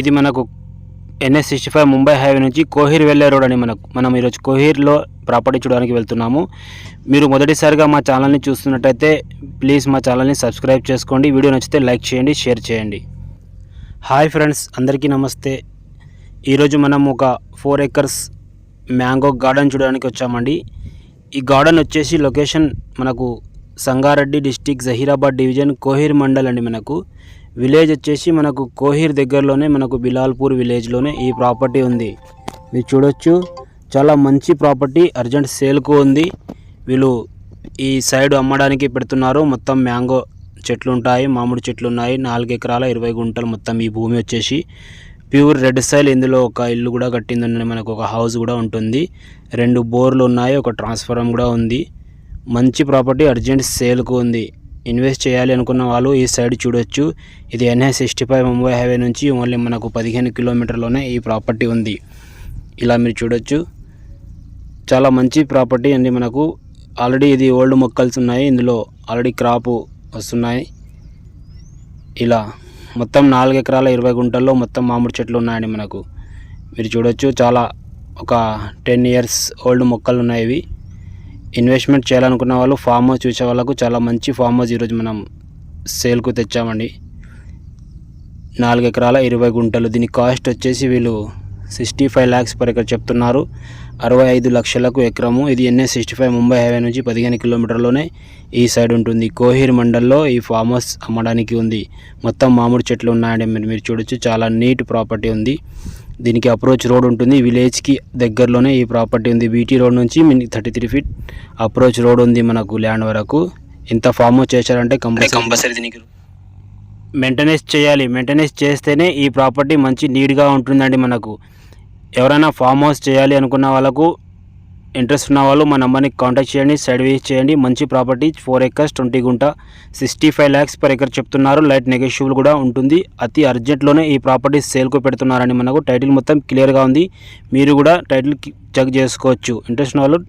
ఇది మనకు NS sixty five Mumbai highway నుంచి కోహిర్ వెళ్ళే రోడ్ అని మనకు. మనం ఈరోజు కోహిర్లో ప్రాపర్టీ చూడడానికి వెళ్తున్నాము. మీరు మొదటిసారిగా మా ఛానల్ని చూస్తున్నట్టయితే ప్లీజ్ మా ఛానల్ని సబ్స్క్రైబ్ చేసుకోండి. వీడియో నచ్చితే లైక్ చేయండి షేర్ చేయండి. హాయ్ ఫ్రెండ్స్ అందరికీ నమస్తే. ఈరోజు మనం ఒక ఫోర్ ఎకర్స్ మ్యాంగో గార్డెన్ చూడడానికి వచ్చామండి. ఈ గార్డెన్ వచ్చేసి లొకేషన్ మనకు సంగారెడ్డి డిస్టిక్ జహీరాబాద్ డివిజన్ కోహిర్ మండల్ అండి మనకు. విలేజ్ వచ్చేసి మనకు కోహిర్ దగ్గరలోనే మనకు బిలాల్పూర్ విలేజ్లోనే ఈ ప్రాపర్టీ ఉంది. మీరు చూడొచ్చు చాలా మంచి ప్రాపర్టీ అర్జెంట్ సేల్కు ఉంది. వీళ్ళు ఈ సైడ్ అమ్మడానికి పెడుతున్నారు. మొత్తం మ్యాంగో చెట్లు ఉంటాయి మామిడి చెట్లు ఉన్నాయి నాలుగు ఎకరాల ఇరవై గుంటలు మొత్తం ఈ భూమి వచ్చేసి. ప్యూర్ రెడ్ సైల్ ఇందులో ఒక ఇల్లు కూడా కట్టిందని మనకు ఒక హౌస్ కూడా ఉంటుంది. రెండు బోర్లు ఉన్నాయి ఒక ట్రాన్స్ఫారం కూడా ఉంది. మంచి ప్రాపర్టీ అర్జెంట్ సేల్కు ఉంది. ఇన్వెస్ట్ చేయాలి అనుకున్న వాళ్ళు ఈ సైడ్ చూడొచ్చు. ఇది NS sixty five Mumbai highway నుంచి ఓన్లీ మనకు పదిహేను కిలోమీటర్లోనే ఈ ప్రాపర్టీ ఉంది. ఇలా మీరు చూడొచ్చు. చాలా మంచి ప్రాపర్టీ అండి మనకు. ఆల్రెడీ ఇది ఓల్డ్ మొక్కల్స్ ఉన్నాయి. ఇందులో ఆల్రెడీ క్రాప్ వస్తున్నాయి. ఇలా మొత్తం నాలుగు ఎకరాల ఇరవై గుంటల్లో మొత్తం మామిడి చెట్లు ఉన్నాయండి మనకు. మీరు చూడొచ్చు. చాలా ఒక టెన్ ఇయర్స్ ఓల్డ్ మొక్కలు ఉన్నాయి ఇవి. ఇన్వెస్ట్మెంట్ చేయాలనుకున్న వాళ్ళు ఫామ్ హౌస్ చూసే వాళ్ళకు చాలా మంచి ఫామ్ హౌస్ ఈరోజు మనం సేల్కు తెచ్చామండి. నాలుగు ఎకరాల ఇరవై గుంటలు. దీని కాస్ట్ వచ్చేసి వీళ్ళు sixty five lakhs per acre చెప్తున్నారు. అరవై ఐదు లక్షలకు ఎకరము. ఇది NA sixty five Mumbai highway నుంచి పదిహేను కిలోమీటర్లోనే ఈ సైడ్ ఉంటుంది. కోహిర్ మండల్లో ఈ ఫామ్ హౌస్ అమ్మడానికి ఉంది. మొత్తం మామిడి చెట్లు ఉన్నాయండి. మీరు మీరు చూడొచ్చు. చాలా నీట్ ప్రాపర్టీ ఉంది. దీనికి అప్రోచ్ రోడ్ ఉంటుంది. విలేజ్కి దగ్గరలోనే ఈ ప్రాపర్టీ ఉంది. బీటీ రోడ్ నుంచి thirty three feet approach road ఉంది మనకు ల్యాండ్ వరకు. ఇంత ఫామ్ హౌస్ చేశారంటే కంపల్సరీ కంపల్సరీ దీనికి. మెయింటెనెన్స్ చేయాలి. మెయింటెనెన్స్ చేస్తేనే ఈ ప్రాపర్టీ మంచి నీట్గా ఉంటుందండి మనకు. ఎవరైనా ఫామ్ హౌస్ చేయాలి అనుకున్న వాళ్ళకు ఇంట్రెస్ట్ ఉన్న వాళ్ళు మా నెంబర్ని కాంటాక్ట్ చేయండి సైడ్ వేస్ చేయండి. మంచి ప్రాపర్టీ ఫోర్ ఎకర్స్ ట్వంటీ గుంట sixty five lakhs per acre చెప్తున్నారు. లైట్ నెగోషియబుల్ కూడా ఉంటుంది. అతి అర్జెంట్లోనే ఈ ప్రాపర్టీ సేల్కు పెడుతున్నారని మనకు టైటిల్ మొత్తం క్లియర్గా ఉంది. మీరు కూడా టైటిల్ చెక్ చేసుకోవచ్చు. ఇంట్రెస్ట్ ఉన్న వాళ్ళు